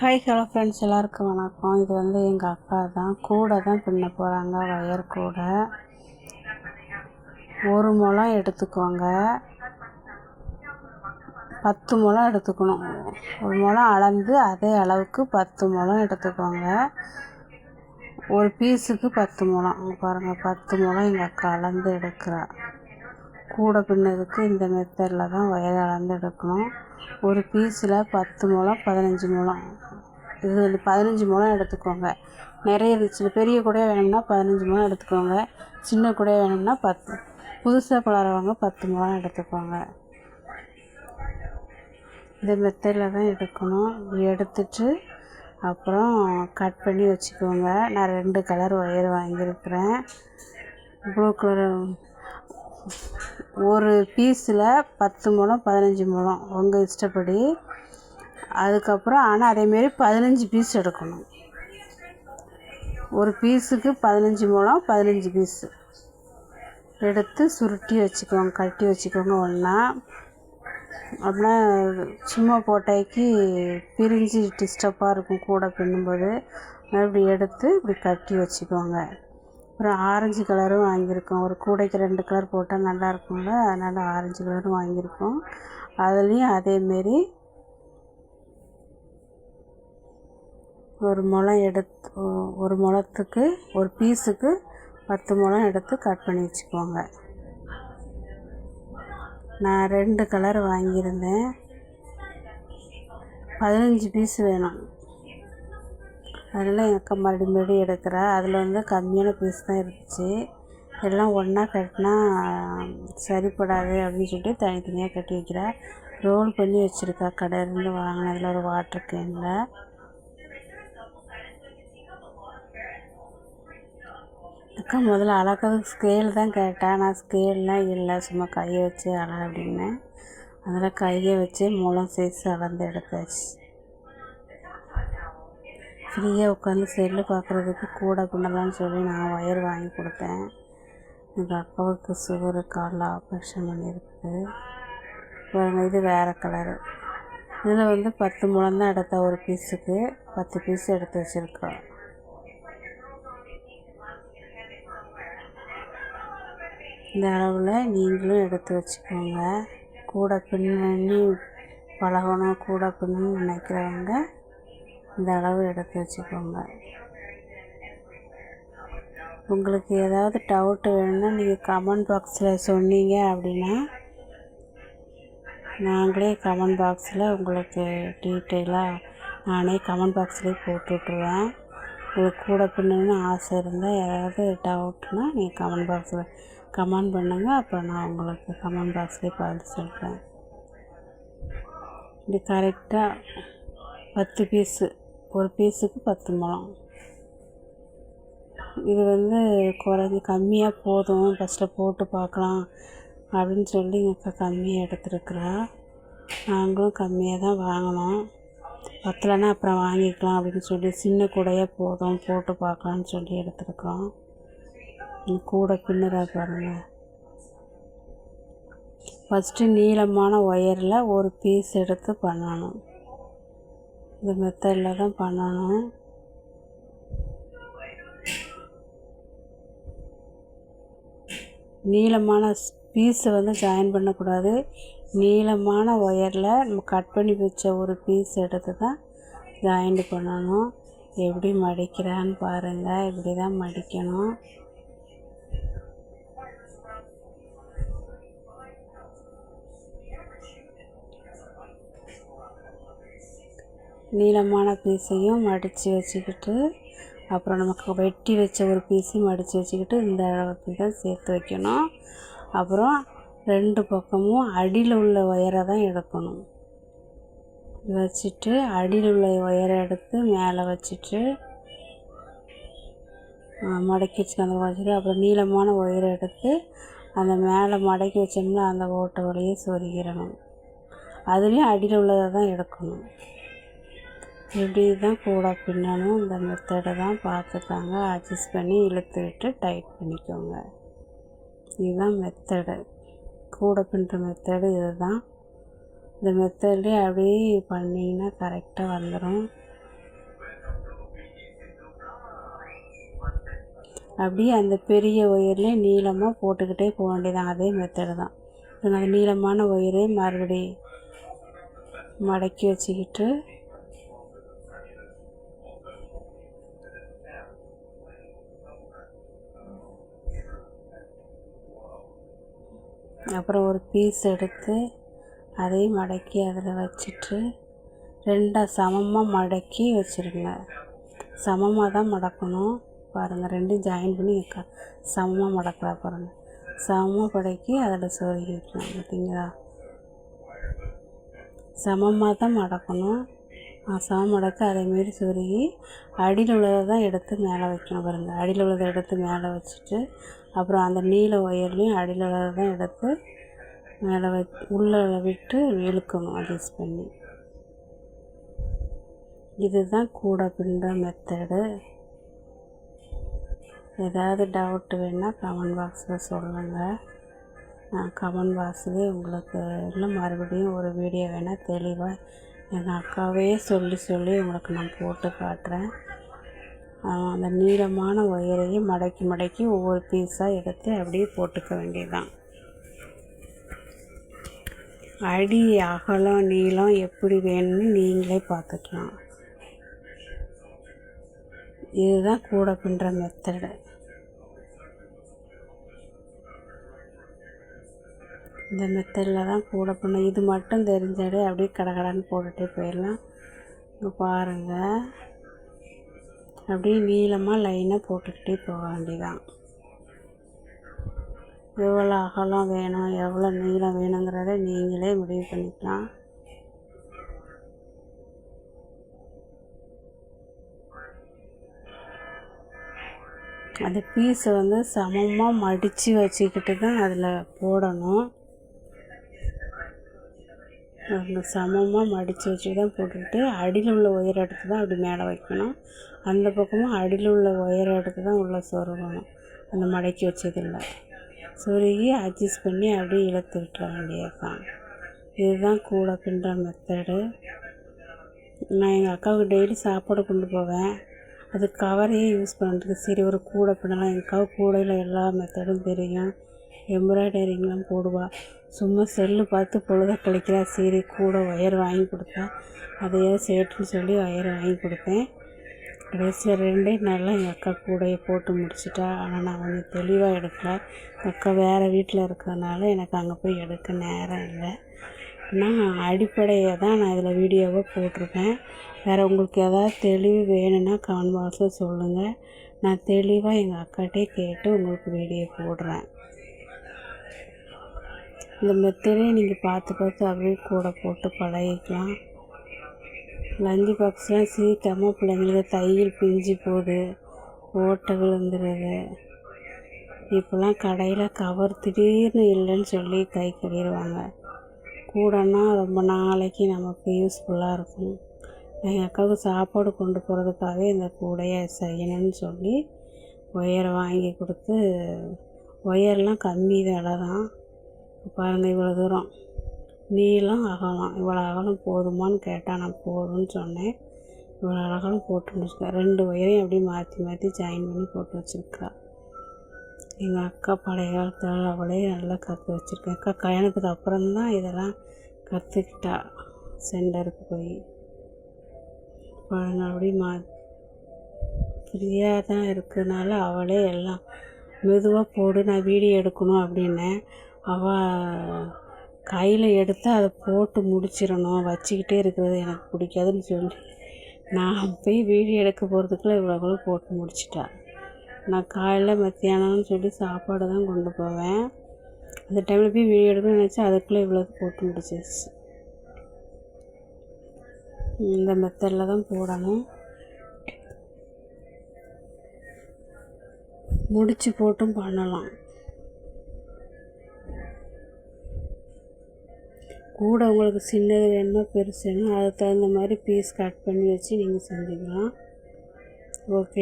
Hi hello friends எல்லாருக்கும் வணக்கம். இது வந்து எங்கள் அக்கா தான். கூடை தான் பின்ன போகிறாங்க ஒயர் கூடை. ஒரு முளம் எடுத்துக்கோங்க. பத்து முளம் எடுத்துக்கணும். ஒரு முளம் அளந்து அதே அளவுக்கு பத்து முளம் எடுத்துக்கோங்க. ஒரு பீஸுக்கு பத்து முளம் பாருங்கள் பத்து முளம் எங்கள் அக்கா அளந்து எடுக்கிறா. கூடை பின்னதுக்கு இந்த மெத்தடில் தான் ஒயர் அளந்து எடுக்கணும். ஒரு பீஸில் பத்து முழம் பதினஞ்சு முழம் இது வந்து பதினஞ்சு முழம் எடுத்துக்கோங்க. நிறைய இருந்துச்சு பெரிய கூடையாக வேணும்னா பதினஞ்சு முழம் எடுத்துக்கோங்க. சின்ன கூடையாக வேணும்னா பத்து. புதுசாக பழகிறவங்க பத்து முழம் எடுத்துக்கோங்க. இந்த மெத்தடில் தான் எடுக்கணும். எடுத்துட்டு அப்புறம் கட் பண்ணி வச்சுக்கோங்க. நான் ரெண்டு கலர் ஒயர் வாங்கியிருக்கிறேன். ப்ளூ கலர் ஒரு பீஸில் பத்து முழம் பதினஞ்சு முழம் உங்கள் இஷ்டப்படி. அதுக்கப்புறம் ஆனால் அதேமாரி பதினஞ்சு பீஸ் எடுக்கணும். ஒரு பீஸுக்கு பதினஞ்சு முழம் பதினஞ்சு பீஸு. எடுத்து சுருட்டி வச்சுக்கோங்க கட்டி வச்சுக்கோங்க ஒன்றா அப்படின்னா சும்மா போட்டாக்கி பிரிஞ்சு டிஸ்டர்பாக இருக்கும் கூடை பின்னும்போது. இப்படி எடுத்து இப்படி கட்டி வச்சுக்கோங்க. அப்புறம் ஆரஞ்சு கலரும் வாங்கியிருக்கோம். ஒரு கூடைக்கு ரெண்டு கலர் போட்டால் நல்லா இருக்கும்ல? அதனால் ஆரஞ்சு கலரும் வாங்கியிருக்கோம். அதுலேயும் அதேமாரி ஒரு முளம் எடுத்து ஒரு முளத்துக்கு ஒரு பீஸுக்கு பத்து முளம் எடுத்து கட் பண்ணி வச்சுக்கோங்க. நான் ரெண்டு கலர் வாங்கியிருந்தேன். பதினஞ்சு பீஸ் வேணும். அதனால் எங்கள் அக்கா மறுபடியும் மறுபடியும் எடுக்கிறா. அதில் வந்து கம்மியான பீஸ் தான் இருந்துச்சு. எல்லாம் ஒன்றா கட்டினா சரிப்படாது அப்படின்னு சொல்லிட்டு தனித்தனியாக கட்டி வைக்கிறா. ரோல் பண்ணி வச்சுருக்கா. கடையிலேருந்து வாங்கினதில் ஒரு வாட்டர் கேனில் அக்கா முதல்ல அளக்கிறதுக்கு ஸ்கேல் தான் கேட்டேன் நான் ஸ்கேல்லாம் இல்லை. சும்மா கையை வச்சு அள அப்படின்னேன் அதில் கையை வச்சு முளம் சைஸ் அளந்து எடுத்தாச்சு. ஃப்ரீயாக உட்காந்து செல்லு பார்க்குறதுக்கு கூட பின்னலான்னு சொல்லி நான் ஒயர் வாங்கி கொடுத்தேன். எங்கள் அக்காவுக்கு சுகரு காலில் ஆப்ரேஷன் பண்ணியிருக்குது பாருங்கள் இது வேறு கலரு இதில் வந்து பத்து முழம் தான் எடுத்த ஒரு பீஸுக்கு பத்து பீஸ் எடுத்து வச்சுருக்கோம் இந்த அளவில் நீங்களும் எடுத்து வச்சுக்கோங்க. கூட பின்னி பழகணும் கூட பின்னணும்னு நினைக்கிறவங்க இந்த அளவு எடுத்து வச்சுக்கோங்க. உங்களுக்கு ஏதாவது டவுட்டு வேணும்னா நீங்கள் கமெண்ட் பாக்ஸில் சொன்னீங்க அப்படின்னா நாங்களே கமெண்ட் பாக்ஸில் உங்களுக்கு டீட்டெயிலாக நானே கமெண்ட் பாக்ஸ்லேயே போட்டு விட்ருவேன் உங்களுக்கு கூட பண்ணணும்னு ஆசை இருந்தால் ஏதாவது டவுட்னால் நீங்கள் கமெண்ட் பாக்ஸில் கமெண்ட் பண்ணுங்கள் அப்புறம் நான் உங்களுக்கு கமெண்ட் பாக்ஸ்லேயே பார்த்து சொல்கிறேன் இது கரெக்டாக பத்து பீஸு ஒரு பீஸுக்கு பத்து முழம். இது வந்து குறைஞ்சி கம்மியாக போதும். ஃபஸ்ட்டில் போட்டு பார்க்கலாம் அப்படின்னு சொல்லி எங்கள் அக்கா கம்மியாக எடுத்துருக்குறா. நாங்களும் கம்மியாக தான் வாங்கினோம். பத்தலைன்னா அப்புறம் வாங்கிக்கலாம் அப்படின்னு சொல்லி சின்ன கூடையாக போதும். போட்டு பார்க்கலான்னு சொல்லி எடுத்துருக்கோம் கூடை பின்னுறா பாருங்கள் ஃபஸ்ட்டு நீளமான ஒயரில் ஒரு பீஸ் எடுத்து பண்ணணும். இந்த மெத்தடில் தான் பண்ணணும். நீளமான பீஸை வந்து ஜாயின் பண்ணக்கூடாது. நீளமான ஒயரில் நம்ம கட் பண்ணி வச்ச ஒரு பீஸ் எடுத்து தான் ஜாயிண்ட் பண்ணணும். எப்படி மடிக்கிறான்னு பாருங்கள் இப்படி தான் மடிக்கணும். நீளமான பீஸையும் மடித்து வச்சுக்கிட்டு அப்புறம் நமக்கு வெட்டி வச்ச ஒரு பீஸையும் மடித்து வச்சுக்கிட்டு இந்த அளவுக்கு தான் சேர்த்து வைக்கணும். அப்புறம் ரெண்டு பக்கமும் அடியில் உள்ள ஒயரை தான் எடுக்கணும். வச்சுட்டு அடியில் உள்ள ஒயரை எடுத்து மேலே வச்சுட்டு மடக்கி வச்சுக்க அந்த வச்சுட்டு அப்புறம் நீளமான ஒயரை எடுத்து அந்த மேலே மடக்கி வச்சோம்னா அந்த ஓட்டை வழியே சொருகிடணும். அதுலேயும் அடியில் உள்ளதை தான் எடுக்கணும். இப்படி தான் கூட பின்னணும் இந்த மெத்தடை தான் பார்த்துக்காங்க அட்ஜஸ்ட் பண்ணி இழுத்து விட்டு டைட் பண்ணிக்கோங்க. இதுதான் மெத்தடு கூட பின்னுற மெத்தடு இது தான் இந்த மெத்தட்லேயே அப்படியே பண்ணிங்கன்னா கரெக்டாக வந்துடும் அப்படியே அந்த பெரிய ஒயர்லேயே நீளமாக போட்டுக்கிட்டே போக வேண்டியதான் அதே மெத்தடு தான். அந்த நீளமான ஒயரே மறுபடி மடக்கி வச்சுக்கிட்டு அப்புறம் ஒரு பீஸ் எடுத்து அதையும் மடக்கி அதில் வச்சுட்டு ரெண்டாக சமமாக மடக்கி வச்சுருங்க. சமமாக தான் மடக்கணும். பாருங்கள் ரெண்டும் ஜாயின் பண்ணி க சமமாக மடக்கிறா பாருங்கள் சமமாக மடக்கி அதில் சொருகி பார்த்தீங்களா? சமமாக தான் மடக்கணும். சம மடக்க அதேமாரி சொருகி அடியில் உள்ளதை தான் எடுத்து மேலே வைக்கணும் பாருங்கள் அடியில் உள்ளதை எடுத்து மேலே வச்சுட்டு அப்புறம் அந்த நீல ஒயர்லேயும் அடியில் உள்ளதை தான் எடுத்து மேலே வை உள்ளே விட்டு இழுக்கணும் அட்ஜஸ்ட் பண்ணி. இதுதான் கூட பின்னுற மெத்தடு ஏதாவது டவுட்டு வேணால் கமெண்ட் பாக்ஸில் சொல்லுங்கள் நான் கமெண்ட் பாக்ஸ்லேயே உங்களுக்கு இல்லை மறுபடியும் ஒரு வீடியோ வேணால் தெளிவாக எங்கள் அக்காவே சொல்லி சொல்லி உங்களுக்கு நான் போட்டு காட்டுறேன். அந்த நீளமான ஒயரையும் மடக்கி மடக்கி ஒவ்வொரு பீஸாக எடுத்து அப்படியே போட்டுக்க வேண்டியதுதான். அடி அகலம் நீளம் எப்படி வேணும்னு நீங்களே பார்த்துக்கலாம். இதுதான் கூட பின்னுற மெத்தடு இந்த மெத்தடில் தான் கூட பண்ண இது மட்டும் தெரிஞ்சாலே அப்படியே கடகடான்னு போட்டுகிட்டே போயிடலாம். இங்கே பாருங்கள் அப்படியே நீளமாக லைனாக போட்டுக்கிட்டே போக வேண்டியதான் எவ்வளோ அகலம் வேணும் எவ்வளோ நீளம் வேணுங்கிறத நீங்களே முடிவு பண்ணிக்கலாம். அந்த பீஸை வந்து சமமாக மடித்து வச்சுக்கிட்டு தான் அதில் போடணும். சமமாக மடித்து வச்சு தான் போட்டுக்கிட்டு அடியில் உள்ள ஒயர் எடுத்து தான் அப்படி மேலே வைக்கணும். அந்த பக்கமும் அடியில் உள்ள ஒயர் எடுத்து தான் உள்ளே சொருகணும். அந்த மடக்கி வச்சதில் சொருகி அட்ஜஸ்ட் பண்ணி அப்படியே இழுத்து விட்டுற வேண்டியது தான் இதுதான் கூடை பின்னுற மெத்தடு நான் எங்கள் அக்காவுக்கு டெய்லி சாப்பாடு கொண்டு போவேன். அது கவரையே யூஸ் பண்ணுறதுக்கு சரி ஒரு கூடை பின்னலாம். எங்கள் அக்காவுக்கு கூடையில் எல்லா மெத்தடும் தெரியும். எம்ப்ராய்டரிங்லாம் போடுவாள் சும்மா செல்லு பார்த்து பொழுத கழிக்கிறா. சரி கூட ஒயர் வாங்கி கொடுத்தா. அதையே சேட்டுன்னு சொல்லி ஒயர் வாங்கி கொடுத்தேன். கடைசியாக ரெண்டே நாளில் எங்கள் அக்கா கூடையை போட்டு முடிச்சிட்டா. ஆனால் நான் கொஞ்சம் தெளிவாக எடுக்கல. அக்கா வேறு வீட்டில் இருக்கிறதுனால எனக்கு அங்கே போய் எடுக்க நேரம் இல்லை. ஆனால் அடிப்படையை தான் நான் இதில் வீடியோவாக போட்டிருக்கேன். வேறு உங்களுக்கு எதாவது தெளிவு வேணும்னா கமெண்ட் பாக்ஸில் சொல்லுங்கள் நான் தெளிவாக எங்கள் அக்காட்டே கேட்டு உங்களுக்கு வீடியோ போடுறேன். இந்த மெத்தடே நீங்கள் பார்த்து பார்த்து அப்படியே கூட போட்டு பழகிக்கலாம். லஞ்சு பாக்ஸ்லாம் சீக்கிரமாக பிள்ளைங்களுக்கு தையல் பிஞ்சு போகுது ஓட்டை விழுந்துருது. இப்போல்லாம் கடையில் கவர் திடீர்னு இல்லைன்னு சொல்லி கை கழிடுவாங்க கூடன்னா ரொம்ப நாளைக்கு நமக்கு யூஸ்ஃபுல்லாக இருக்கும். எங்கள் அக்காவுக்கு சாப்பாடு கொண்டு போகிறதுக்காகவே இந்த கூடையை செய்யணும்னு சொல்லி ஒயரை வாங்கி கொடுத்து ஒயர்லாம் கம்மி விலை தான் பாருங்கள் இவ்வளோ தூரம். நீளம் அகலம். இவ்வளோ அகலம் போதுமான்னு கேட்டால் நான் போதும்னு சொன்னேன். இவ்வளோ அகலம் போட்டுன்னு முடிச்சுக்கா ரெண்டு ஒயரையும் அப்படியே மாற்றி மாற்றி ஜாயின் பண்ணி போட்டு வச்சுருக்கா. எங்கள் அக்கா பழைய காலத்தில் அவளே நல்லா கற்று வச்சுருக்கேன் அக்கா கல்யாணத்துக்கு அப்புறம்தான் இதெல்லாம் கற்றுக்கிட்டா சென்டருக்கு போய். பாருங்கள் அப்படி மா ஃப்ரீயாக தான் இருக்கிறதுனால அவளே எல்லாம் மெதுவாக போடு நான் வீடியோ எடுக்கணும் அப்படின்னேன். அவள் கையில் எடுத்து அதை போட்டு முடிச்சிடணும். வச்சுக்கிட்டே இருக்கிறது எனக்கு பிடிக்காதுன்னு சொல்லி. நான் போய் வீடியோ எடுக்க போகிறதுக்குள்ள இவ்வளோ போட்டு முடிச்சிட்டா. நான் காலையில் மத்தியானம்னு சொல்லி சாப்பாடு தான் கொண்டு போவேன். அந்த டைமில் போய் வீடியோ எடுக்கணும்னு நினச்சா அதுக்குள்ளே இவ்வளோ போட்டு முடிச்சிருச்சு. இந்த மெத்தடில் தான் போடணும். முடித்து போட்டும் பண்ணலாம். கூட உங்களுக்கு சின்னது வேணுமா பெருசு வேணுமோ அதுக்கு தகுந்த மாதிரி பீஸ் கட் பண்ணி வச்சு நீங்கள் செஞ்சுக்கலாம். ஓகே